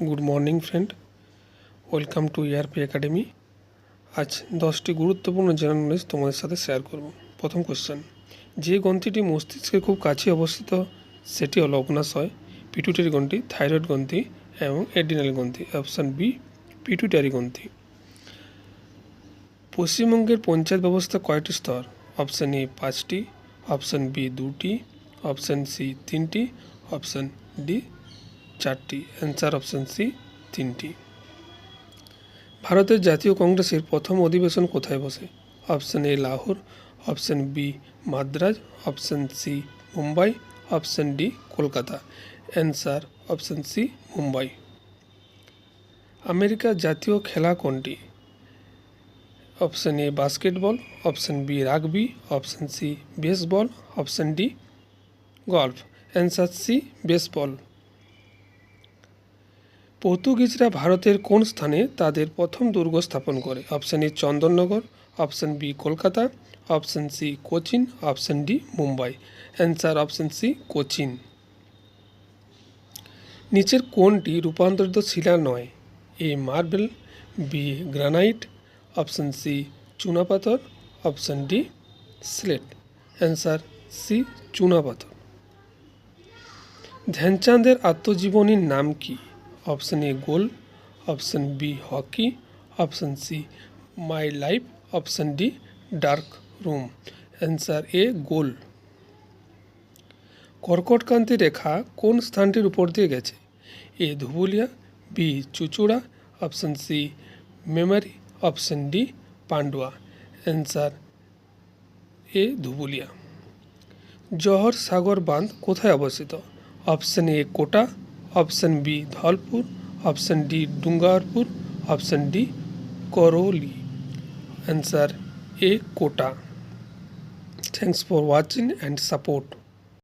Good morning friend welcome to ইয়ারপি academy আজ দশটি গুরুত্বপূর্ণ জেনারেল নলেজ তোমাদের সাথে শেয়ার করব। প্রথম কোশ্চেন যে গ্রন্থিটি মস্তিষ্কের খুব কাছে অবস্থিত, সেটি হলো অগ্নাশয় পিটুটারি গ্রন্থি থাইরয়েড গ্রন্থি এবং এডিনাল গ্রন্থি অপশান বি পিটুটারি গ্রন্থি। পশ্চিমবঙ্গের পঞ্চায়েত ব্যবস্থা কয়টি স্তর? অপশান এ পাঁচটি। অপশান বি দুটি। অপশান সি তিনটি। অপশান ডি চারটি অ্যান্সার অপশান সি তিনটি। ভারতের জাতীয় কংগ্রেসের প্রথম অধিবেশন কোথায় বসে? Option A Lahore option B Madras option C Mumbai option D Kolkata. Answer option C Mumbai. আমেরিকার জাতীয় খেলা কোনটি? Option A basketball option B rugby option C baseball option D golf answer C baseball পর্তুগিজরা ভারতের কোন স্থানে তাদের প্রথম দুর্গ স্থাপন করে? Option A Chandannagar, option B Kolkata, option C Cochin, option D Mumbai. Answer option C Cochin. নিচের কোনটি রূপান্তরিত শিলা নয়। A marble, B granite, option C চুনাপাথর, option D slate. Answer C চুনাপাথর। ধ্যানচাঁদের আত্মজীবনীর নাম কি? Option A goal, option B hockey, option C my life, option D dark room. Answer A goal. কর্কটকান্তি রেখা কোন স্থানটির উপর দিয়ে গেছে? A Dhubulia, B Chuchura, option C Memari, option D Pandua. Answer A Dhubulia. Jawahar Sagar বাঁধ কোথায় অবস্থিত? Option A Kota option B Dholpur option D Dungarpur option D Karauli answer A Kota thanks for watching and support